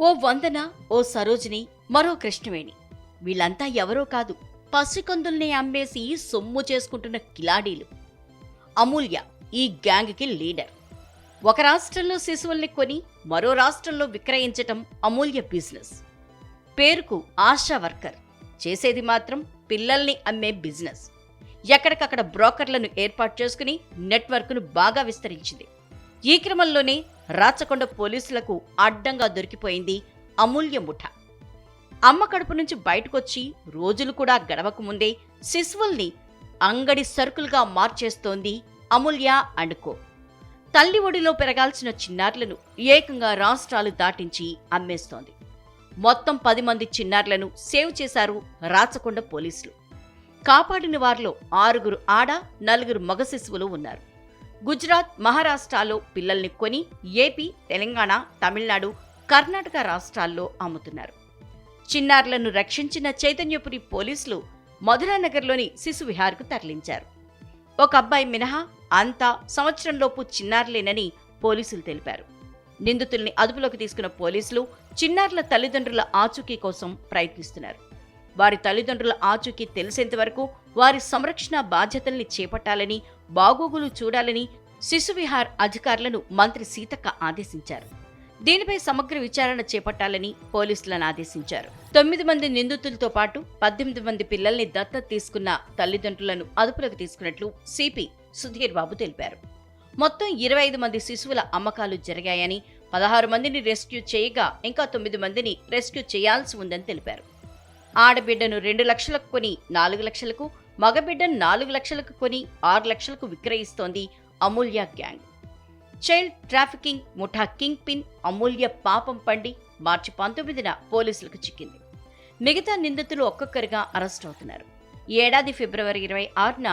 ఓ వందన ఓ సరోజిని మరో కృష్ణవేణి. వీళ్ళంతా ఎవరో కాదు పసికందుల్ని అమ్మేసి సొమ్ము చేసుకుంటున్న కిలాడీలు. అమూల్య ఈ గ్యాంగ్కి లీడర్. ఒక రాష్ట్రంలో శిశువుల్ని కొని మరో రాష్ట్రంలో విక్రయించటం అమూల్య బిజినెస్. పేరుకు ఆశా వర్కర్. చేసేది మాత్రం పిల్లల్ని అమ్మే బిజినెస్. ఎక్కడికక్కడ బ్రోకర్లను ఏర్పాటు చేసుకుని నెట్వర్క్ను బాగా విస్తరించింది. ఈ క్రమంలోనే రాచకొండ పోలీసులకు అడ్డంగా దొరికిపోయింది అమూల్య ముఠ. అమ్మ కడుపు నుంచి బయటకొచ్చి రోజులు కూడా గడవక ముందే శిశువుల్ని అంగడి సరుకులుగా మార్చేస్తోంది అమూల్య అండ్ కో. తల్లి ఒడిలో పెరగాల్సిన చిన్నారులను ఏకంగా రాష్ట్రాలు దాటించి అమ్మేస్తోంది. మొత్తం పది మంది చిన్నారులను సేవ్ చేశారు రాచకొండ పోలీసులు. కాపాడిన వారిలో ఆరుగురు ఆడ నలుగురు మగ శిశువులు ఉన్నారు. గుజరాత్ మహారాష్ట్రలో పిల్లల్ని కొని ఏపీ తెలంగాణ తమిళనాడు కర్ణాటక రాష్ట్రాల్లో అమ్ముతున్నారు. చిన్నారులను రక్షించిన చైతన్యపురి పోలీసులు మధురానగర్లోని శిశు విహార్కు తరలించారు. ఒక అబ్బాయి మినహా అంతా సంవత్సరంలోపు చిన్నారులేనని పోలీసులు తెలిపారు. నిందితుల్ని అదుపులోకి తీసుకున్న పోలీసులు చిన్నారుల తల్లిదండ్రుల ఆచూకీ కోసం ప్రయత్నిస్తున్నారు. వారి తల్లిదండ్రుల ఆచూకీ తెలిసేంత వరకు వారి సంరక్షణ బాధ్యతల్ని చేపట్టాలని బాగోగులు చూడాలని శిశువిహార్ అధికారులను మంత్రి సీతక్క ఆదేశించారు. దీనిపై సమగ్ర విచారణ చేపట్టాలని పోలీసులను ఆదేశించారు. తొమ్మిది మంది నిందితులతో పాటు పద్దెనిమిది మంది పిల్లల్ని దత్తత తీసుకున్న తల్లిదండ్రులను అదుపులోకి తీసుకున్నట్లు సిపి సుధీర్ బాబు తెలిపారు. మొత్తం ఇరవై ఐదు మంది శిశువుల అమ్మకాలు జరిగాయని పదహారు మందిని రెస్క్యూ చేయగా ఇంకా తొమ్మిది మందిని రెస్క్యూ చేయాల్సి ఉందని తెలిపారు. ఆడబిడ్డను రెండు లక్షలకు కొని నాలుగు లక్షలకు మగబిడ్డను నాలుగు లక్షలకు కొని ఆరు లక్షలకు విక్రయిస్తోంది అమూల్య గ్యాంగ్. చైల్డ్ ట్రాఫికింగ్ ముఠా కింగ్ పిన్ అమూల్య పాపం పండి మార్చి పంతొమ్మిదిన పోలీసులకు చిక్కింది. మిగతా నిందితులు ఒక్కొక్కరిగా అరెస్ట్ అవుతున్నారు. ఏడాది ఫిబ్రవరి ఇరవై ఆరున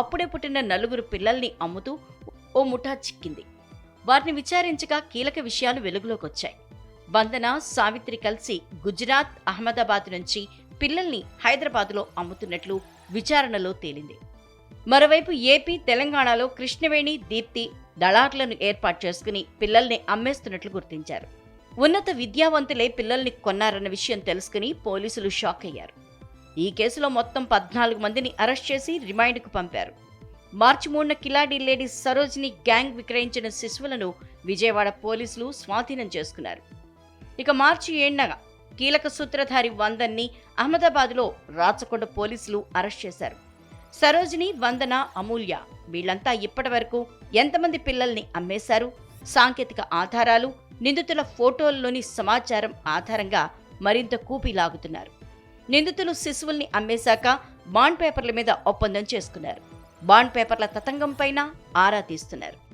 అప్పుడే పుట్టిన నలుగురు పిల్లల్ని అమ్ముతూ ఓ ముఠా చిక్కింది. వారిని విచారించగా కీలక విషయాలు వెలుగులోకి వచ్చాయి వందన సావిత్రి కలిసి గుజరాత్ అహ్మదాబాద్ నుంచి పిల్లల్ని హైదరాబాద్లో అమ్ముతున్నట్లు విచారణలో తేలింది. మరోవైపు ఏపీ తెలంగాణలో కృష్ణవేణి దీప్తి దళార్లను ఏర్పాటు చేసుకుని పిల్లల్ని అమ్మేస్తున్నట్లు గుర్తించారు. ఉన్నత విద్యావంతులే పిల్లల్ని కొన్నారన్న విషయం తెలుసుకుని పోలీసులు షాక్ అయ్యారు. ఈ కేసులో మొత్తం పద్నాలుగు మందిని అరెస్ట్ చేసి రిమాండ్కు పంపారు. మార్చి మూడున కిలాడి లేడీ సరోజిని గ్యాంగ్ విక్రయించిన శిశువులను విజయవాడ పోలీసులు స్వాధీనం చేసుకున్నారు. ఇక మార్చి ఏడున కీలక సూత్రధారి వందన్ని అహ్మదాబాద్లో రాచకొండ పోలీసులు అరెస్ట్ చేశారు. సరోజిని వందన అమూల్య వీళ్ళంతా ఇప్పటి వరకు ఎంతమంది పిల్లల్ని అమ్మేశారు? సాంకేతిక ఆధారాలు నిందితుల ఫోటోల్లోని సమాచారం ఆధారంగా మరింత కూపి లాగుతున్నారు. నిందితులు శిశువుల్ని అమ్మేశాక బాండ్ పేపర్ల మీద ఒప్పందం చేసుకున్నారు. బాండ్ పేపర్ల తతంగం పైన ఆరా తీస్తున్నారు.